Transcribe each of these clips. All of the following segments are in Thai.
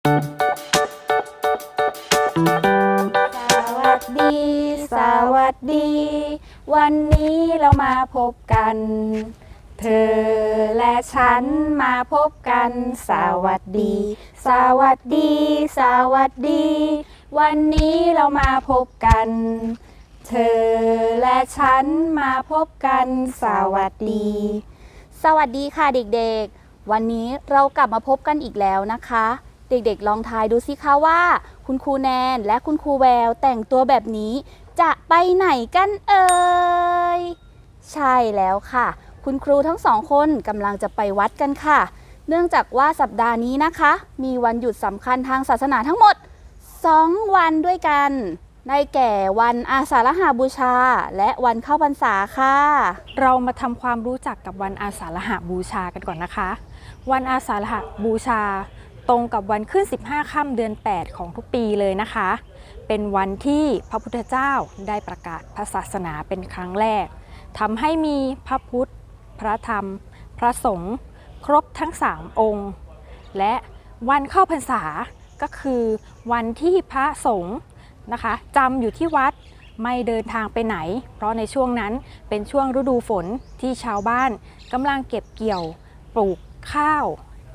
สวัสดี สวัสดี วันนี้เรามาพบกัน เธอและฉันมาพบกัน สวัสดี สวัสดี สวัสดี วันนี้เรามาพบกัน เธอและฉันมาพบกัน สวัสดี สวัสดีค่ะเด็กๆ วันนี้เรากลับมาพบกันอีกแล้วนะคะ เด็กๆ ลองทายดูสิคะว่า คุณครูแนนและคุณครูแววแต่งตัวแบบนี้ จะไปไหนกันเอ่ย ใช่แล้วค่ะ คุณครูทั้งสองคนกำลังจะไปวัดกันค่ะ เนื่องจากว่าสัปดาห์นี้นะคะ มีวันหยุดสำคัญทางศาสนาทั้งหมด 2 วันด้วยกันได้แก่วันอาสาฬหาบูชา และวันเข้าพรรษาค่ะ เรามาทำความรู้จักกับวันอาสาฬหบูชากันก่อนนะคะ วันอาสาฬหบูชา ตรงกับวันขึ้น 15 ค่ำเดือน 8 ของทุกปีเลยนะคะ เป็นวันที่พระพุทธเจ้าได้ประกาศพระศาสนาเป็นครั้งแรกทำให้มีพระพุทธ พระธรรม พระสงฆ์ครบทั้ง 3 องค์ และวันเข้าพรรษาก็คือวันที่พระสงฆ์นะคะจำอยู่ที่วัดไม่เดินทางไปไหน เพราะในช่วงนั้นเป็นช่วงฤดูฝนที่ชาวบ้านกำลังเก็บเกี่ยว ปลูกข้าว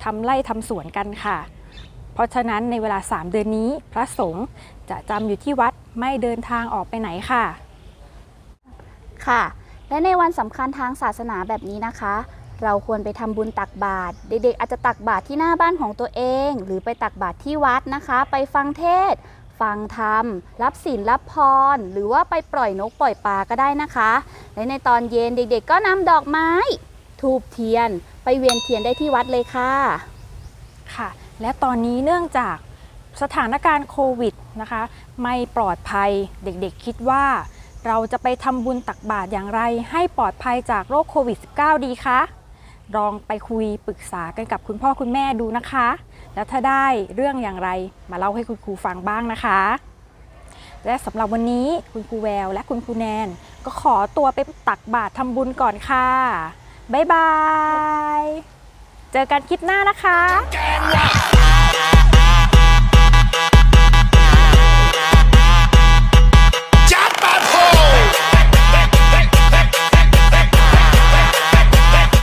ทำไร่ทำสวนกันค่ะ เพราะฉะนั้นในเวลา 3 เดือนนี้ พระสงฆ์จะจำอยู่ที่วัดไม่เดินทางออกไปไหนค่ะ ค่ะ และในวันสำคัญทางศาสนาแบบนี้นะคะ เราควรไปทำบุญตักบาตรเด็กๆ อาจจะตักบาตรที่หน้าบ้านของตัวเอง หรือไปตักบาตรที่วัดนะคะ ไปฟังเทศฟังธรรม รับศีลรับพร หรือว่าไปปล่อยนกปล่อยปลาก็ได้นะคะ และในตอนเย็นเด็กๆ ก็นำดอกไม้ ทูบเทียน ไปเวียนเทียนได้ที่วัดเลยค่ะ ค่ะ และตอนนี้เนื่องจากสถานการณ์โควิดนะคะ ไม่ปลอดภัยเด็กๆคิดว่า เราจะไปทำบุญตักบาตรอย่างไร ให้ปลอดภัยจากโรคโควิด -19 ดีคะลองไปคุยปรึกษากันกับคุณพ่อคุณแม่ดูนะคะ แล้วถ้าได้เรื่องอย่างไรมาเล่าให้คุณครูฟังบ้างนะคะ และสำหรับวันนี้คุณครูแววและคุณครูแนน ก็ขอตัวไปตักบาตรทำบุญก่อนค่ะ บ๊ายบาย เจอกันคลิปหน้านะคะ